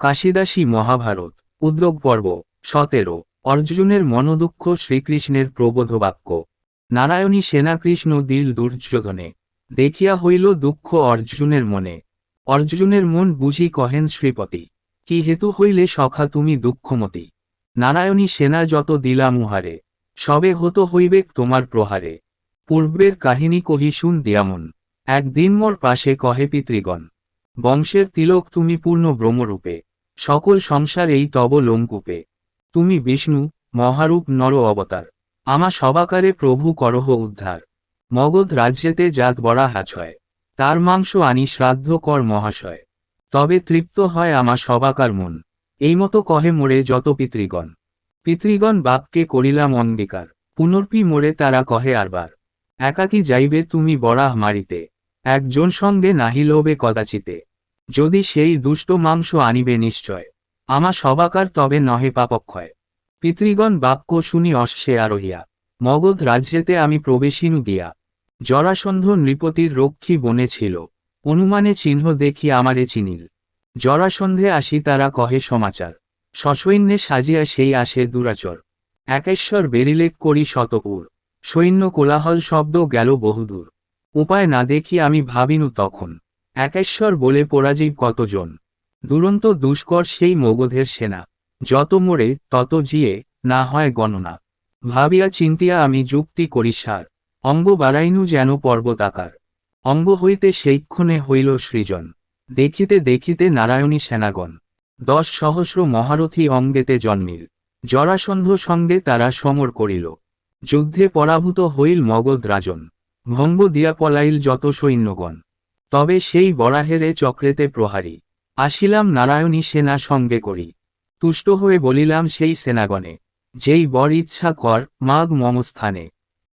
কাশিদাসী মহাভারত, উদ্যোগ পর্ব, সতেরো, অর্জুনের মনোদুঃখ শ্রীকৃষ্ণের প্রবোধ বাক্য। নারায়ণী সেনা কৃষ্ণ দিল দুর্যোধনে, দেখিয়া হইল দুঃখ অর্জুনের মনে। অর্জুনের মন বুঝি কহেন শ্রীপতি, কি হেতু হইলে সখা তুমি দুঃখমতি? নারায়ণী সেনা যত দিলাম উহারে সবে হত হইবেক তোমার প্রহারে। পূর্বের কাহিনী কহি শুন দিয়ামন, একদিন মোর পাশে কহে পিতৃগণ, বংশের তিলক তুমি পূর্ণ ব্রহ্মরূপে সকল সংসার এই তব লোমকূপে। তুমি বিষ্ণু, মহারূপ, নর অবতার। আমা সবাকারে প্রভু করহ উদ্ধার। মগধ রাজ্যেতে জাত বড়া হাছয় তার মাংস আনি শ্রাদ্ধ কর মহাশয়। তবে তৃপ্ত হয় আমা সবাকার মন। এই মতো কহে মোরে যত পিতৃগণ। পিতৃগণ বাপকে করিলাম অঙ্গীকার। পুনর্পি মোরে তারা কহে আরবার। একাকি যাইবে তুমি বরাহ মারিতে। একজন সঙ্গে নাহি লোবে কদাচিতে। যদি সেই দুষ্ট মাংস আনিবে নিশ্চয়। আমা সবাকার তবে নহে পাপক্ষয়। পিতৃগণ বাক্য শুনি অশ্বে আরোহিয়া, মগধ রাজ্যেতে আমি প্রবেশিনু দিয়া জরাসন্ধ নৃপতির রক্ষী বনে ছিল, অনুমানে চিহ্ন দেখি আমারে চিনিল। জরাসন্ধে আসি তারা কহে সমাচার সসৈন্যে সাজিয়া সেই আসে দুরাচর। একেশ্বর বেরিলেক করি শতপুর, সৈন্য কোলাহল শব্দ গেল বহুদূর। উপায় না দেখি আমি ভাবিনু তখন। একেশ্বর বলে পরাজীব কতজন? দুরন্ত দুষ্কর সেই মগধের সেনা। যত মোড়ে তত জিয়ে, না হয় গণনা। ভাবিয়া চিন্তিয়া আমি যুক্তি করি সার। অঙ্গ বাড়াইনু যেন পর্বতাকার। অঙ্গ হইতে সেইক্ষণে হইল সৃজন। দেখিতে দেখিতে নারায়ণী সেনাগণ। দশ সহস্র মহারথী অঙ্গেতে জন্মিল। জরাসন্ধ সঙ্গে তারা সমর করিল। যুদ্ধে পরাভূত হইল মগধ রাজন। ভঙ্গ দিয়া পলাইল যত সৈন্যগণ। তবে সেই বরাহেরে চক্রেতে প্রহারী। আসিলাম নারায়ণী সেনা সঙ্গে করি। তুষ্ট হয়ে বলিলাম সেই সেনাগণে, যেই বর ইচ্ছা কর, মাগ মমস্থানে।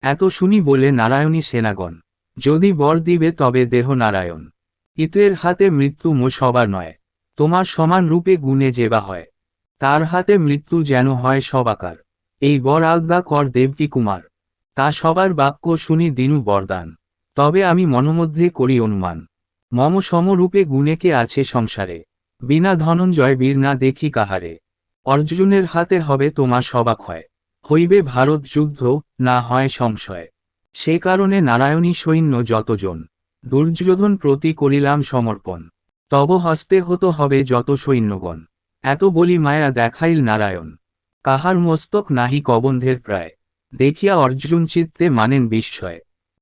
এত শুনি বলে নারায়ণী সেনাগণ, যদি বর দিবে তবে দেহ নারায়ণ। ইত্রের হাতে মৃত্যু মো সবার নয়, তোমার সমান রূপে গুণে যেবা হয়। তার হাতে মৃত্যু যেন হয় সবাকার এই বর আজ্ঞা কর দেবকী কুমার। তা সবার বাক্য শুনি দিনু বরদান। তবে আমি মনমধ্যে করি অনুমান। মম সমরূপে গুণেকে আছে সংসারে? বিনা ধনঞ্জয় বীর না দেখি কাহারে? অর্জুনের হাতে হবে তোমার সবাক হয়। হইবে ভারত যুদ্ধ, না হয় সংশয়। সে কারণে নারায়ণী সৈন্য যতজন। দুর্যোধন প্রতি করিলাম সমর্পণ। তব হস্তে হতো হবে যত সৈন্যগণ। এত বলি মায়া দেখাইল নারায়ণ। কাহার মস্তক নাহি কবন্ধের প্রায়। দেখিয়া অর্জুন চিত্তে মানেন বিস্ময়।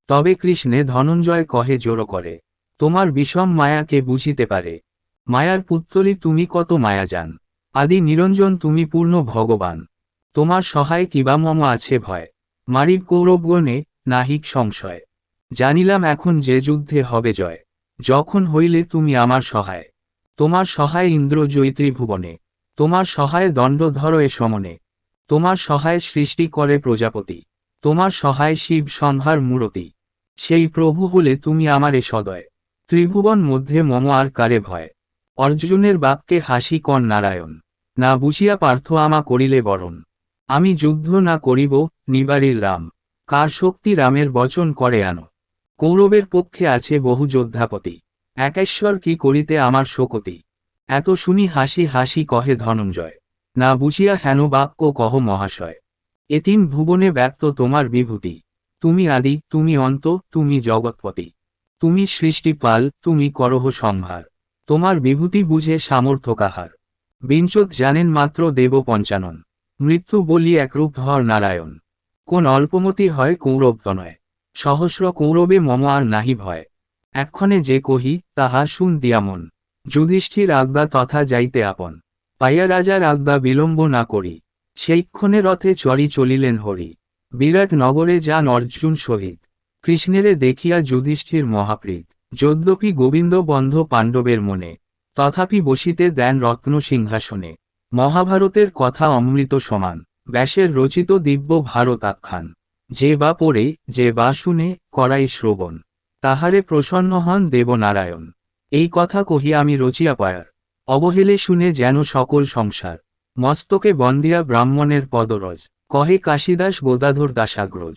তবে কৃষ্ণে ধনঞ্জয় কহে জোর করে, তোমার বিষম মায়াকে বুঝিতে পারে? মায়ার পুত্তলি তুমি কত মায়া যান আদি নিরঞ্জন তুমি পূর্ণ ভগবান। তোমার সহায় কিবা মম আছে ভয়। মারিব কৌরবগণে নাহিক সংশয়। জানিলাম এখন যে যুদ্ধে হবে জয়। যখন হইলে তুমি আমার সহায়। তোমার সহায় ইন্দ্র জৈত্রী ভুবনে। তোমার সহায় দণ্ড ধর এ সমনে। তোমার সহায় সৃষ্টি করে প্রজাপতি। তোমার সহায় শিব সংহার মূরতি। সেই প্রভু হলে তুমি আমারে সদয়। ত্রিভুবন মধ্যে মম আর কারে ভয়। অর্জুনের বাক্যে হাসি কন নারায়ণ। না বুঝিয়া পার্থ আমা করিলে বরণ। আমি যুদ্ধ না করিব, নিবারিল রাম। কার শক্তি রামের বচন করে আনো? কৌরবের পক্ষে আছে বহু যোদ্ধাপতি। একেশ্বর কি করিতে আমার শোকতি? এত শুনি হাসি হাসি কহে ধনঞ্জয়। না বুঝিয়া হেন বাক্য কহ মহাশয়। এতিম ভুবনে ব্যক্ত তোমার বিভূতি। তুমি আদি, তুমি অন্ত, তুমি জগৎপতি। তুমি সৃষ্টিপাল, তুমি করহ সংহার তোমার বিভূতি বুঝে সামর্থ্য কাহার। বিঞ্চত জানেন মাত্র দেব পঞ্চানন মৃত্যু বলি একরূপ ধর নারায়ণ। কোন অল্পমতি হয় কৌরব কৌরবতনয় সহস্র কৌরবে মম আর নাহি ভয়। এক্ষণে যে কহি, তাহা শুন দিয়ামন যুধিষ্ঠির আজ্ঞা তথা যাইতে আপন। পাইয়া রাজার আজ্ঞা বিলম্ব না করি। সেইক্ষণে রথে চরি চলিলেন হরি। বিরাট নগরে যান অর্জুন শহীদ। কৃষ্ণেরে দেখিয়া যুধিষ্ঠির মহাপ্রীত। যদ্যপি গোবিন্দ বন্ধ পাণ্ডবের মনে, তথাপি বসিতে দেন রত্ন সিংহাসনে। মহাভারতের কথা অমৃত সমান, ব্যাসের রচিত দিব্য ভারত আখ্যান। যে বা পড়ে, যে বা শুনে, করাই শ্রবণ। তাহারে প্রসন্ন হন দেবনারায়ণ। এই কথা কহিয়া আমি রচিয়া পায়ার। অবহেলে শুনে যেন সকল সংসার। মস্তকে বন্দিয়া ব্রাহ্মণের পদরজ। কহে কাশীদাস গোদাধর দাসাগ্রজ